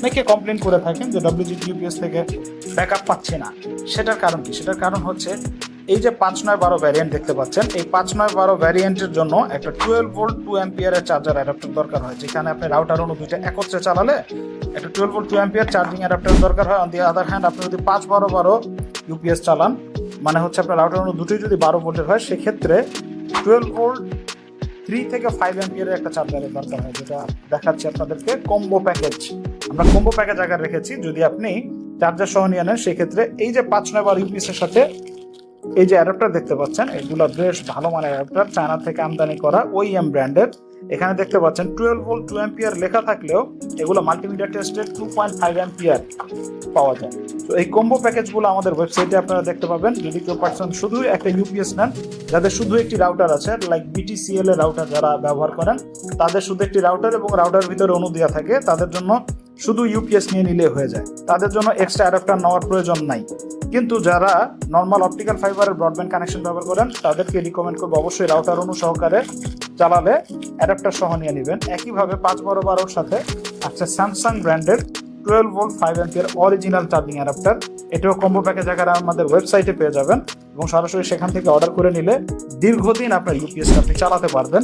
অনেকে কমপ্লেন করে থাকেন যে ডব্লিউজিটি ইউপিএস থেকে ব্যাকআপ পাচ্ছে না। সেটার কারণ কি? সেটার কারণ হচ্ছে এই যে পাঁচ নয় বারো ভ্যারিয়েন্ট দেখতে পাচ্ছেন, এই পাঁচ নয় বারো ভ্যারিয়েন্টের জন্য একটা টুয়েলভ ভোল্ট টু অ্যাম্পিয়ারের চার্জার অ্যাডাপ্টার দরকার হয়। যেখানে আপনি রাউটার অনু দুইটা একত্রে চালালে একটা twelve volt two ampere charging adapter দরকার হয়। অন দি আদার হ্যান্ড আপনি যদি পাঁচ বারো বারো ইউপিএস চালান মানে হচ্ছে আপনার রাউটার অনু দুটোই যদি বারো ভোল্টের হয়, সেক্ষেত্রে টুয়েলভ ভোল্ট থ্রি থেকে ফাইভ অ্যাম্পিয়ারের একটা চার্জারের দরকার হয়, যেটা দেখাচ্ছি আপনাদেরকে কম্বো প্যাকেজ আমরা কম্বো প্যাকেজ আকার রেখেছি, যদি আপনি চার্জার সহ নিয়ে নেন, সেক্ষেত্রে এই যে পাঁচ নয় বার ইউপিএসের সাথে এই যে অ্যাডাপ্টার দেখতে পাচ্ছেন, এগুলো বেশ ভালো মানের অ্যাডাপ্টার চায়না থেকে আমদানি করা ওই এম ব্র্যান্ডের এখানে দেখতে পাচ্ছেন টুয়েলভ ভোল্ট টু অ্যাম্পিয়ার লেখা থাকলেও এগুলো multimedia tested two point five ampere পাওয়া যায়। তো এই কম্বো প্যাকেজগুলো আমাদের ওয়েবসাইটে আপনারা দেখতে পাবেন। যদি কেউ পার্সন শুধু একটা ইউপিএস নেন, যাদের শুধু একটি রাউটার আছে লাইক বিটিসিএল এর রাউটার যারা ব্যবহার করেন, তাদের শুধু একটি রাউটার এবং রাউটার ভিতরে অনু দেওয়া থাকে, তাদের জন্য শুধু ইউপিএস নিয়ে নিলে হয়ে যায়। তাদের জন্য এক্সট্রা অ্যাডাপ্টার নেওয়ার প্রয়োজন নাই। কিন্তু যারা নর্মাল অপটিক্যাল ফাইবারের ব্রডব্যান্ড কানেকশন ব্যবহার করেন, তাদেরকে রিকমেন্ড করব অবশ্যই রাউটার অনু সহকারে চালালে অ্যাডাপ্টার সহ নিয়ে নেবেন। একইভাবে পাঁচ বারো বারোর সাথে আছে স্যামসাং ব্র্যান্ডের twelve volt five ampere original charging adapter এটাও কম্বো প্যাকেজ আকারে আমাদের ওয়েবসাইটে পেয়ে যাবেন এবং সরাসরি সেখান থেকে অর্ডার করে নিলে দীর্ঘদিন আপনার ইউপিএসটা আপনি চালাতে পারবেন।